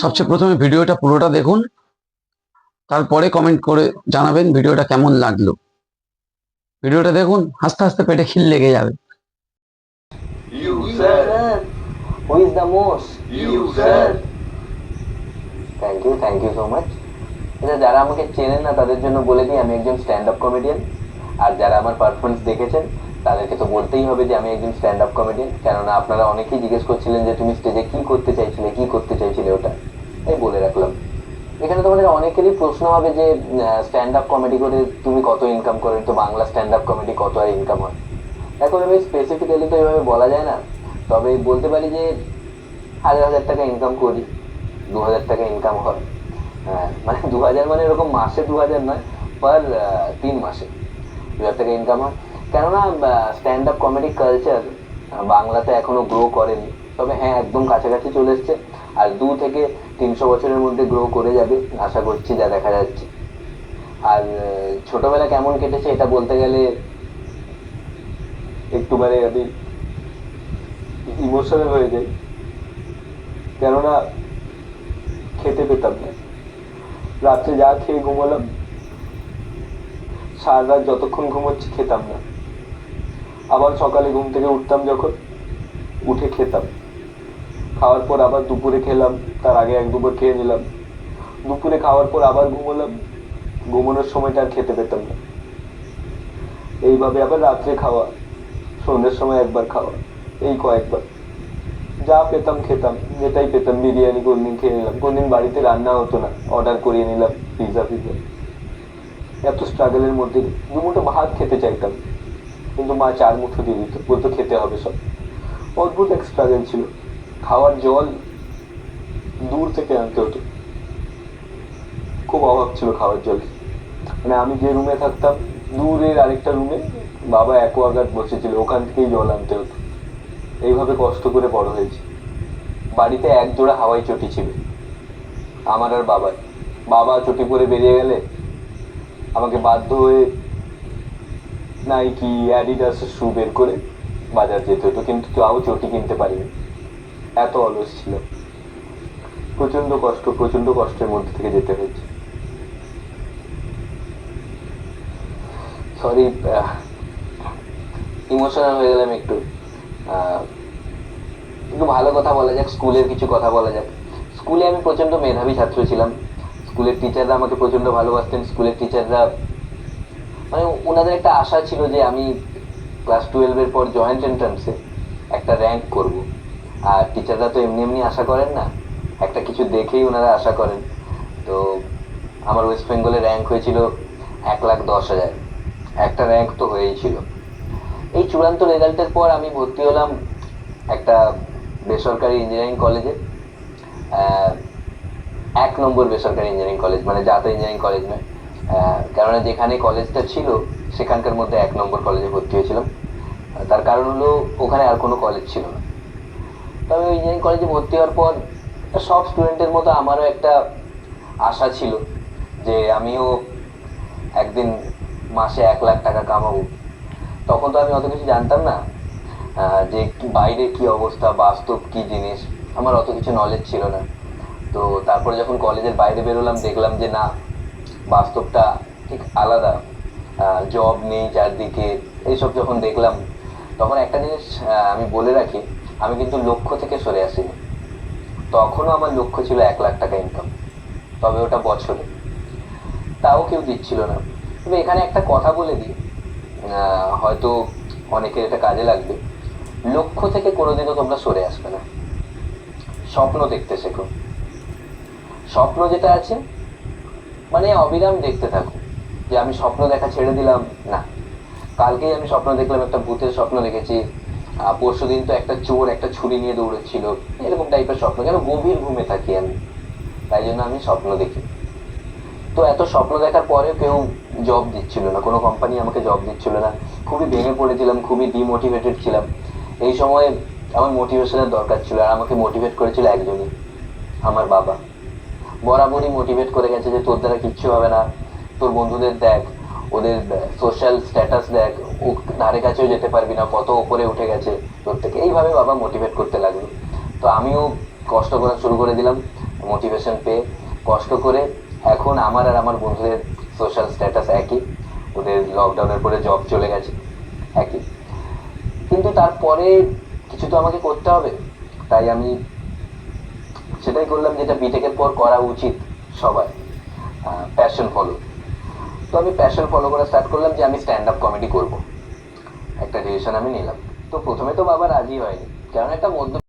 সবচেয়ে প্রথমে ভিডিওটা পুরোটা দেখুন। তারপরে কমেন্ট করে জানাবেন ভিডিওটা কেমন লাগল। ভিডিওটা দেখুন হাসতে হাসতে পেটে খিল লেগে যাবে। You, sir. Who is the most? You, sir. Thank you thank you so much এটা যারা আমাকে চেনেন না তাদের জন্য বলে দিই আমি একজন স্ট্যান্ড আপ কমেডিয়ান আর যারা আমার পারফরমেন্স দেখেছেন তাদেরকে তো বলতেই হবে যে আমি একজন স্ট্যান্ড আপ কমেডিয়ান কেননা আপনারা অনেকেই জিজ্ঞেস করছিলেন যে তুমি স্টেজে কি করতে চাইছিলে কি করতে চাইছিলে ওটা এই বলে রাখলাম এখানে তোমাদের অনেকেরই প্রশ্ন হবে যে স্ট্যান্ড আপ কমেডি করে তুমি কত ইনকাম করে? তো বাংলা স্ট্যান্ড আপ কমেডি কত আর ইনকাম হয়? এখন আমি স্পেসিফিক্যালি তো এভাবে বলা যায় না। তবে বলতে পারি যে হাজার হাজার টাকা ইনকাম করি দু হাজার টাকা ইনকাম হয়। হ্যাঁ, মানে দু হাজার মানে এরকম মাসে দু হাজার নয় পার তিন মাসে দু হাজার টাকা ইনকাম হয়। কেননা স্ট্যান্ড আপ কমেডি কালচার বাংলাতে এখনও গ্রো করেনি। তবে হ্যাঁ একদম কাছাকাছি চলে এসছে। আর দু থেকে তিনশো বছরের মধ্যে গ্রো করে যাবে, আশা করছি যা দেখা যাচ্ছে। আর ছোটবেলা কেমন কেটেছে এটা বলতে গেলে একটু মানে আমি ইমোশনাল হয়ে যাই। কেননা খেতে পেতাম না। রাত্রে যা খেয়ে ঘুমালাম সারা রাত যতক্ষণ ঘুমোচ্ছি খেতাম না। আবার সকালে ঘুম থেকে উঠতাম যখন, উঠে খেতাম। খাওয়ার পর আবার দুপুরে খেলাম। তার আগে এক দুপুর খেয়ে নিলাম। দুপুরে খাওয়ার পর আবার ঘুমোলাম। ঘুমানোর সময়টা আর খেতে পেতাম না। এইভাবে আবার রাত্রে খাওয়া, সন্ধ্যের সময় একবার খাওয়া, এই কয়েকবার। যা পেতাম খেতাম, যেটাই পেতাম, বিরিয়ানি কোনদিন খেয়ে নিলাম। কোনদিন বাড়িতে রান্না হতো না, অর্ডার করিয়ে নিলাম, পিৎজা পিৎজা এত স্ট্রাগলের মধ্যে দু মুঠো ভাত খেতে চাইতাম। কিন্তু মা চার মুঠো দিয়ে দিত, বলতো খেতে হবে সব। অদ্ভুত এক স্ট্রাগল ছিল। খাওয়ার জল দূর থেকে আনতে হতো। খুব অভাব ছিল খাওয়ার জল মানে আমি যে রুমে থাকতাম, দূরের আরেকটা রুমে বাবা অ্যাকোয়াগার্ড বসেছিল, ওখান থেকেই জল আনতে হতো। এইভাবে কষ্ট করে বড় হয়েছি। বাড়িতে এক জোড়া হাওয়াই চটি ছিল। আমার আর বাবার। বাবা চটি পরে বেরিয়ে গেলে আমাকে বাধ্য হয়ে নাইকি অ্যাডিডাসের শু বের করে বাজার যেতে হতো, কিন্তু তাও চটি কিনতে পারিনি। এত অলস ছিল প্রচণ্ড কষ্ট প্রচণ্ড কষ্টের মধ্যে থেকে যেতে হয়েছে। সরি ইমোশনাল হয়ে গেলাম একটু। একটু ভালো কথা বলা যাক, স্কুলের কিছু কথা বলা যাক। স্কুলে আমি প্রচণ্ড মেধাবী ছাত্র ছিলাম। স্কুলের টিচাররা আমাকে প্রচণ্ড ভালোবাসতেন। স্কুলের টিচাররা মানে ওনাদের একটা আশা ছিল যে আমি ক্লাস টুয়েলভের পর জয়েন্ট এন্ট্রান্সে একটা র্যাঙ্ক করব। আর টিচাররা তো এমনি এমনি আশা করেন না। একটা কিছু দেখেই ওনারা আশা করেন। তো আমার ওয়েস্ট বেঙ্গলে র্যাঙ্ক হয়েছিল এক লাখ দশ হাজার। একটা র্যাঙ্ক তো হয়েই ছিল। এই চূড়ান্ত রেজাল্টের পর আমি ভর্তি হলাম একটা বেসরকারি ইঞ্জিনিয়ারিং কলেজে এক নম্বর বেসরকারি ইঞ্জিনিয়ারিং কলেজ মানে জাতীয় ইঞ্জিনিয়ারিং কলেজ নয়। কেননা যেখানে কলেজটা ছিল, সেখানকার মধ্যে এক নম্বর কলেজে ভর্তি হয়েছিলাম। তার কারণ হলো, ওখানে আর কোনো কলেজ ছিল না। তবে ইঞ্জিনিয়ারিং কলেজে ভর্তি হওয়ার পর সব স্টুডেন্টের মতো আমারও একটা আশা ছিল যে আমিও একদিন মাসে এক লাখ টাকা কামাবো। তখন তো আমি অত কিছু জানতাম না যে বাইরে কি অবস্থা, বাস্তব কি জিনিস, আমার অত কিছু নলেজ ছিল না। তো তারপরে যখন কলেজের বাইরে বেরোলাম, দেখলাম যে না, বাস্তবটা ঠিক আলাদা জব নেই চারদিকে, এইসব যখন দেখলাম, তখন একটা জিনিস আমি বলে রাখি, আমি কিন্তু লক্ষ্য থেকে সরে আসিনি। তখনও আমার লক্ষ্য ছিল এক লাখ টাকা ইনকাম তবে ওটা বছরে। তাও কেউ দিচ্ছিল না। তবে এখানে একটা কথা বলে দিই। হয়তো অনেকের এটা কাজে লাগবে। লক্ষ্য থেকে কোনোদিনও তোমরা সরে আসবে না। স্বপ্ন দেখতে শেখো। স্বপ্ন যেটা আছে মানে অবিরাম দেখতে থাকো। যে আমি স্বপ্ন দেখা ছেড়ে দিলাম, না। কালকেই আমি স্বপ্ন দেখলাম, একটা ভূতের স্বপ্ন দেখেছি। পরশু দিন তো একটা চোর একটা ছুরি নিয়ে দৌড়চ্ছিল। এরকম টাইপের স্বপ্ন, কেন গভীর ঘুমে থাকি আমি? তাই জন্য আমি স্বপ্ন দেখি। তো এত স্বপ্ন দেখার পরেও কেউ জব দিচ্ছিল না, কোনো কোম্পানি আমাকে জব দিচ্ছিল না। খুবই ভেঙে পড়েছিলাম, খুবই ডিমোটিভেটেড ছিলাম। এই সময় আমার মোটিভেশনের দরকার ছিল, আর আমাকে মোটিভেট করেছিল একজনই, আমার বাবা। বরাবরই মোটিভেট করে গেছে যে তোর দ্বারা কিচ্ছু হবে না, তোর বন্ধুদের দেখ ওদের সোশ্যাল স্ট্যাটাস দেখ, ও ধারে কাছেও যেতে পারবি না, কত ওপরে উঠে গেছে। তোর থেকে এইভাবে বাবা মোটিভেট করতে লাগল। তো আমিও কষ্ট করা শুরু করে দিলাম মোটিভেশন পেয়ে। কষ্ট করে এখন আমার আর আমার বন্ধুদের সোশ্যাল স্ট্যাটাস একই। ওদের লকডাউনের পরে জব চলে গেছে, একই। কিন্তু তারপরে কিছু তো আমাকে করতে হবে। তাই আমি সেটাই করলাম যেটা বিটেকের পর করা উচিত সবাই প্যাশন ফলো তো আমি প্যাশন ফলো করা স্টার্ট করলাম যে আমি স্ট্যান্ড আপ কমেডি করব। একটা ডিসিশন আমি নিলাম। তো প্রথমে তো বাবা রাজি হয়নি। কারণ একটা মধ্য